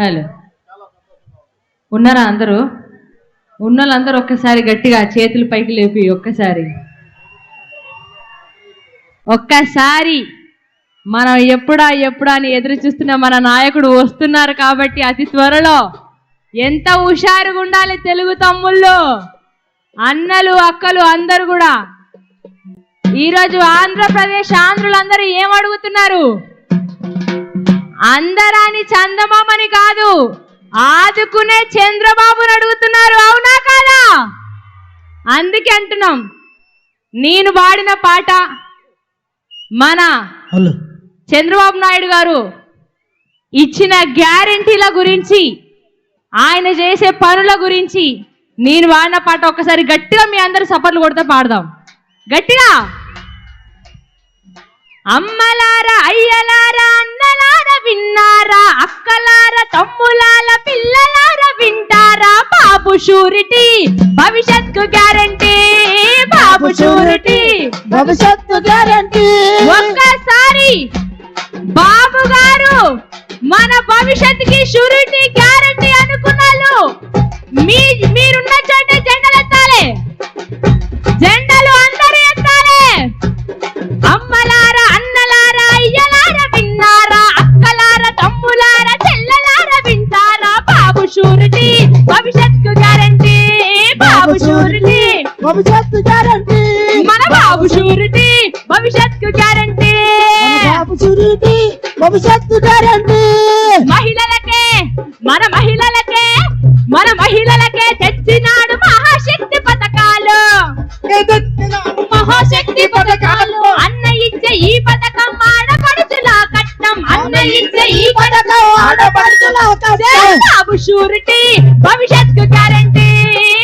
Hello. ఉన్నారా అందరూ? ఉన్న వాళ్ళందరూ ఒక్కసారి గట్టిగా చేతులు పైకి లేపి ఒక్కసారి. ఒక్కసారి మనం ఎప్పుడా ఎప్పుడా అని ఎదురు చూస్తున్న మన నాయకుడు వస్తున్నారు కాబట్టి అతి త్వరలో ఎంత హుషారుగా ఉండాలి తెలుగు తమ్ముళ్ళు? అన్నలు అక్కలు అందరు కూడా. ఈరోజు ఆంధ్రప్రదేశ్ ఆంధ్రులందరూ ఏం అడుగుతున్నారు? అందరాని చందమామని కాదు. ఆదుకునే చంద్రబాబుని అడుగుతున్నారు. అవునా కాదా? అందుకే అంటున్నాం. నేను పాడిన పాట మన చంద్రబాబు నాయుడు గారు ఇచ్చిన గ్యారెంటీల గురించి ఆయన చేసే పనుల గురించి నేను వాడిన పాట ఒక్కసారి గట్టిగా మీ అందరు సపర్లు కొడితే పాడదాం. గట్టిగా. అమ్మలారా అయ్యలారా అన్నలారా విన్నారా? అక్కలారా తమ్ములాల పిల్లలారా వింటారా? బాబు షూరిటీ భవిష్యత్తు గ్యారంటీ బాబు షూరిటీ. భవిష్యత్తు షూరిటీ భవిష్యత్తు గ్యారంటీ. మన బాబు షూరిటీ భవిష్యత్తు గ్యారంటీ. బాబు సురీటి భవిష్యత్తు గ్యారంటీ. మహిళలకే మన మహిళలకే మన మహిళలకే తెచ్చినాడు మహాశక్తి పథకాలు. మహాశక్తి పథకాలు. అన్న ఇచ్చే ఈ పథకం ఆడపడుచుల కట్నం అన్న ఇచ్చే ఈ పథకం ఆడపడుచుల కట్నం. బాబు షూరిటీ భవిష్యత్తు గ్యారంటీ.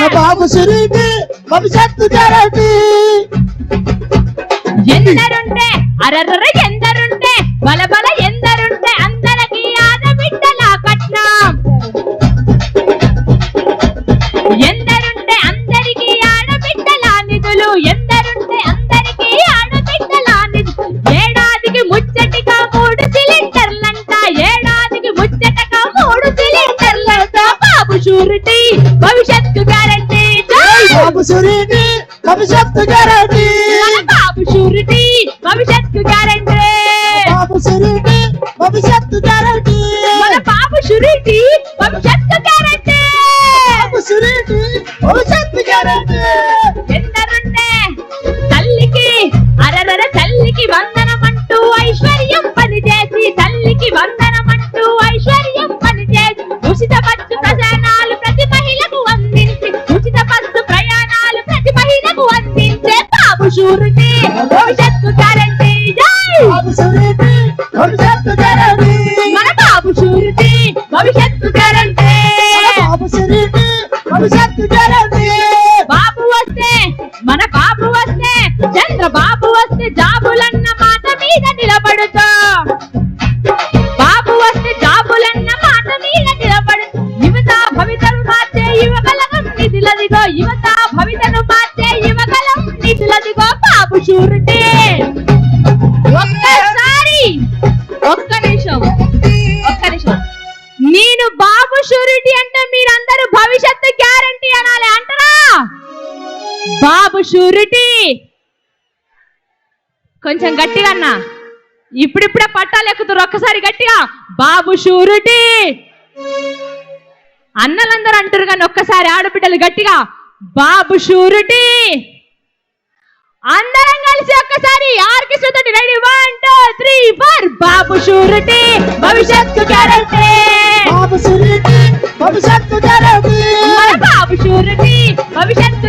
మన బాబు సిరికి భవిష్యత్తు గ్యారంటీ ఎందరుంటే అరర్ర ఎందరుంటే బల బల ఎందరుంటే అందరికి ఆడబిడ్డల కట్నం ఎందరుంటే అందరికి ఆడబిడ్డల నిధులు ఎందరుంటే సురీటి భవిష్యత్తు గ్యారంటీ మన బాబు షూరిటీ భవిష్యత్తు గ్యారంటీ బాబు సురీటి భవిష్యత్తు గ్యారంటీ బాబు షూరిటీ భవిష్యత్తు గ్యారంటీ బాబు సురీటి భవిష్యత్తు గ్యారంటీ తల్లికి అరరర తల్లికి వందనమంటూ ఐశ్వర్యం పనిచేసి తల్లికి వందనమంటూ భవిష్యత్తు గ్యారంటీ భవిష్యత్తు గ్యారంటీ మన బాబు షూరిటీ భవిష్యత్తు గ్యారంటీ బాబు సురీటి భవిష్యత్తు గ్యారంటీ బాబు వస్తే మన బాబు వస్తే చంద్రబాబు వస్తే జాబులన్న మాట మీద నిలబడుతూ. షూరిటీ అంటే మీరందరూ భవిష్యత్తు గ్యారంటీ అనాలి అంటారా? బాబు షూరిటీ. కొంచెం గట్టిగా అన్నా. ఇప్పుడిప్పుడే పట్టాలు ఎక్కుతారు ఒక్కసారి గట్టిగా. బాబు షూరిటీ. అన్నలందరూ అంటారు కానీ ఒక్కసారి ఆడబిడ్డలు గట్టిగా. బాబు షూరిటీ. అందరం కలిసి ఒక్కసారి ఆర్కెస్ట్రా తోటి ready. One two three four Babu surety భవిష్యత్తు గ్యారంటీ. బాబు సురీటి భవిష్యత్తు గ్యారంటీ. బాబు షూరిటీ భవిష్యత్తు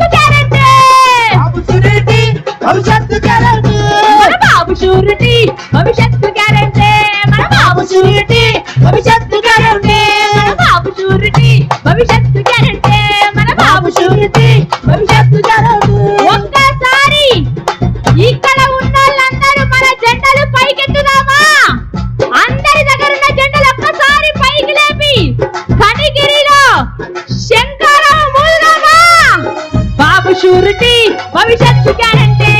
షూరిటీ భవిష్యత్తు గ్యారంటీ.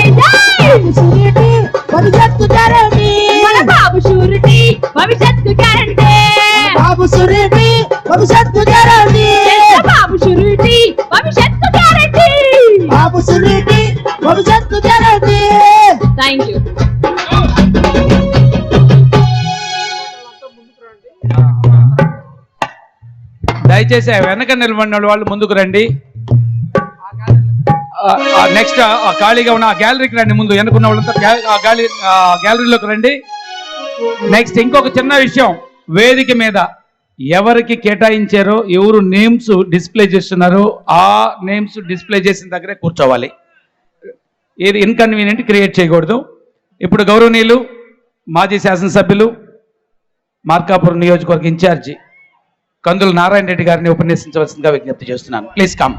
భవిష్యత్తు గ్యారంటీ. మన బాబు షూరిటీ భవిష్యత్తు గ్యారంటీ. బాబు సురేటి భవిష్యత్తు గ్యారంటీ. బాబు షూరిటీ భవిష్యత్తు గ్యారంటీ. బాబు సురేటి భవిష్యత్తు గ్యారంటీ. థ్యాంక్ యూ దయచేసి ఆ వెనక నిలబడిన వాళ్ళు ముందుకు రండి. నెక్స్ట్ ఖాళీగా ఉన్న ఆ గ్యాలరీకి రండి ముందు. ఎన్నుకున్న వాళ్ళంతా గ్యా- గ్యాలరీలోకి రండి. నెక్స్ట్ ఇంకొక చిన్న విషయం. వేదిక మీద ఎవరికి కేటాయించారో ఎవరు నేమ్స్ డిస్ప్లే చేస్తున్నారో ఆ నేమ్స్ డిస్ప్లే చేసిన దగ్గరే కూర్చోవాలి. ఏది ఇన్కన్వీనియంట్ క్రియేట్ చేయకూడదు. ఇప్పుడు గౌరవనీయులు మాజీ శాసనసభ్యులు మార్కాపురం నియోజకవర్గ ఇన్ఛార్జి కందుల నారాయణ రెడ్డి గారిని ఉపన్యసించవలసిందిగా విజ్ఞప్తి చేస్తున్నాను. Please come